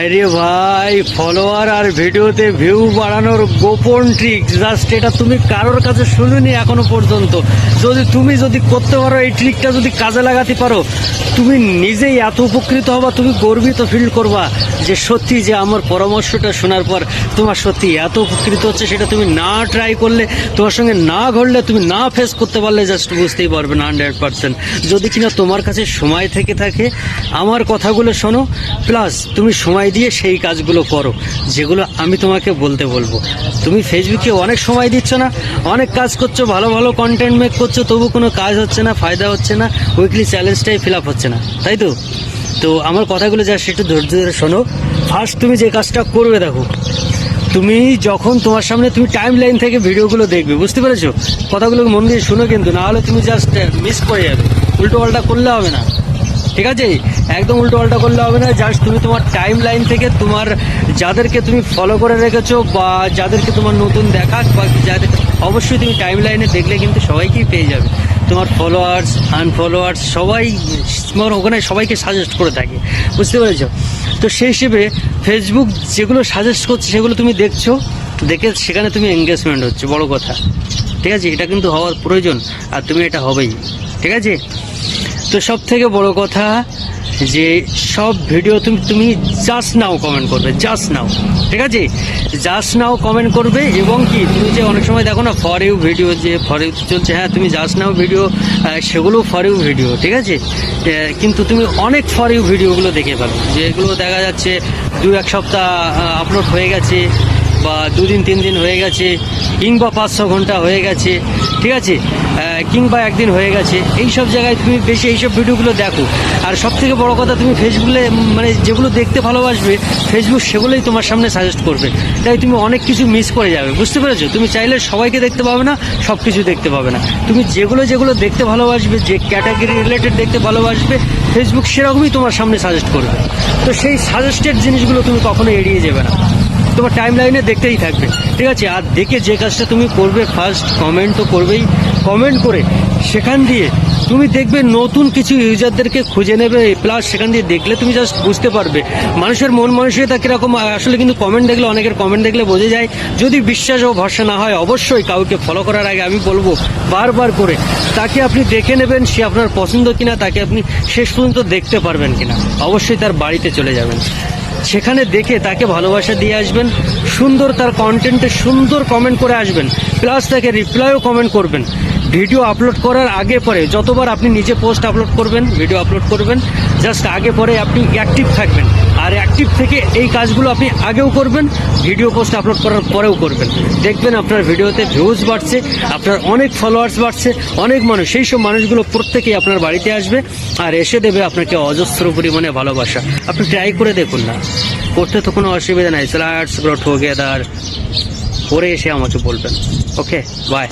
বাইরে ভাই ফলোয়ার আর ভিডিওতে ভিউ বাড়ানোর গোপন ট্রিক জাস্ট এটা তুমি কারোর কাছে শুনুনি এখনও পর্যন্ত। যদি তুমি যদি করতে পারো, এই ট্রিকটা যদি কাজে লাগাতে পারো, তুমি নিজেই এত উপকৃত হবা, তুমি গর্বিত ফিল করবা যে সত্যি যে আমার পরামর্শটা শোনার পর তোমার সত্যি এত উপকৃত হচ্ছে, সেটা তুমি না ট্রাই করলে, তোমার সঙ্গে না ঘটলে, তুমি না ফেস করতে পারলে জাস্ট বুঝতেই পারবে না হান্ড্রেড পার্সেন্ট যদি কিনা তোমার কাছে সময় থেকে থাকে, আমার কথাগুলো শোনো প্লাস তুমি সময় দিয়ে সেই কাজগুলো করো, যেগুলো আমি তোমাকে বলতে বলব। তুমি ফেসবুকে অনেক সময় দিচ্ছ না, অনেক কাজ করছ, ভালো ভালো কন্টেন্ট মেক করছ, তবু কোনো কাজ হচ্ছে না, ফায়দা হচ্ছে না উইকলি চ্যালেঞ্জটাই ফিল আপ হচ্ছে না, তাই তো? তো আমার কথাগুলো জাস্ট একটু ধৈর্য ধরে শোনো। ফার্স্ট তুমি যে কাজটা করবে দেখো, তুমি যখন তোমার সামনে তুমি টাইম লাইন থেকে ভিডিওগুলো দেখবে, বুঝতে পেরেছ? কথাগুলো মন দিয়ে শুনো কিন্তু, না হলে তুমি জাস্ট মিস করে যাবে। উল্টো পাল্টা করলে হবে না। ঠিক আছে? একদম উল্টো পাল্টা করলে হবে না। জাস্ট তুমি তোমার টাইম লাইন থেকে তোমার যাদেরকে তুমি ফলো করে রেখেছো বা যাদেরকে তোমার নতুন দেখাক বা যাদের অবশ্যই তুমি টাইম লাইনে দেখলে কিন্তু সবাইকেই পেয়ে যাবে। তোমার ফলোয়ার্স আনফলোয়ার্স সবাই তোমার ওখানে সবাইকে সাজেস্ট করে থাকে। বুঝতে পেরেছ? তো সেই হিসেবে ফেসবুক যেগুলো সাজেস্ট করছে সেগুলো তুমি দেখছ, দেখে সেখানে তুমি এঙ্গেজমেন্ট হচ্ছে। বড় কথা। ঠিক আছে? এটা কিন্তু হওয়ার প্রয়োজন, আর তুমি এটা হবেই। ঠিক আছে? তো সব থেকে বড় কথা যে সব ভিডিও তুমি তুমি জাস্ট নাও কমেন্ট করবে জাস্ট নাও ঠিক আছে? জাস্ট নাও কমেন্ট করবে এবং কি, তুমি যে অনেক সময় দেখো না ফর ইউ ভিডিও যে ফর ইউ চলছে হ্যাঁ তুমি জাস্ট নাও ভিডিও সেগুলো ফর ইউ ভিডিও ঠিক আছে? কিন্তু তুমি অনেক ফর ইউ ভিডিওগুলো দেখে পাবে যেগুলো দেখা যাচ্ছে দু এক সপ্তাহ আপলোড হয়ে গেছে বা দুদিন, তিন দিন হয়ে গেছে, কিংবা পাঁচ ছ ঘণ্টা হয়ে গেছে, ঠিক আছে? কিংবা একদিন হয়ে গেছে এই সব জায়গায় তুমি বেশি এইসব ভিডিওগুলো দেখো। আর সব থেকে বড় কথা, তুমি ফেসবুকে মানে যেগুলো দেখতে ভালোবাসবে, ফেসবুক সেগুলোই তোমার সামনে সাজেস্ট করবে। তাই তুমি অনেক কিছু মিস করে যাবে, বুঝতে পেরেছ? তুমি চাইলে সবাইকে দেখতে পাবে না সব কিছু দেখতে পাবে না। তুমি যেগুলো যেগুলো দেখতে ভালোবাসবে, যে ক্যাটাগরি রিলেটেড দেখতে ভালোবাসবে, ফেসবুক সেরকমই তোমার সামনে সাজেস্ট করবে। তো সেই সাজেস্টেড জিনিসগুলো তুমি কখনো এড়িয়ে যাবে না। তোমার টাইম লাইনে দেখতেই থাকবে। ঠিক আছে? আর দেখে যে কাজটা তুমি করবে ফার্স্ট কমেন্ট তো করবেই। কমেন্ট করে সেখান দিয়ে তুমি দেখবে নতুন কিছু ইউজারদেরকে খুঁজে নেবে প্লাস সেখান দিয়ে দেখলে তুমি জাস্ট বুঝতে পারবে। মানুষের মন মানসিকতা কীরকম আসলে কিন্তু কমেন্ট দেখলে, অনেকের কমেন্ট দেখলে বোঝা যায়। যদি বিশ্বাস ও ভরসা না হয়, অবশ্যই কাউকে ফলো করার আগে আমি বলব, বারবার করে। তাকে আপনি দেখে নেবেন সে আপনার পছন্দ কিনা, তাকে আপনি শেষ পর্যন্ত দেখতে পারবেন কিনা। অবশ্যই তার বাড়িতে চলে যাবেন। সেখানে দেখে তাকে ভালোবাসা দিয়ে আসবেন, সুন্দর তার কন্টেন্টে সুন্দর কমেন্ট করে আসবেন প্লাস তাকে রিপ্লাইও কমেন্ট করবেন। ভিডিও আপলোড করার আগে পরে যতবার আপনি নিজে পোস্ট আপলোড করবেন ভিডিও আপলোড করবেন জাস্ট আগে পরে আপনি অ্যাক্টিভ থাকবেন। আর অ্যাক্টিভ থেকে এই কাজগুলো আপনি আগেও করবেন ভিডিও পোস্ট আপলোড করার পরেও করবেন। দেখবেন আপনার ভিডিওতে ভিউজ বাড়ছে, আপনার অনেক ফলোয়ার্স বাড়ছে, অনেক মানুষ, সেই সব মানুষগুলো প্রত্যেকেই আপনার বাড়িতে আসবে আর এসে দেবে আপনাকে অজস্র পরিমাণে ভালোবাসা। আপনি ট্রাই করে দেখুন না। করতে তো কোনো অসুবিধা নাই স্লার্টস গ্রো টুগেদার করে এসে আমাকে বলবেন। Okay bye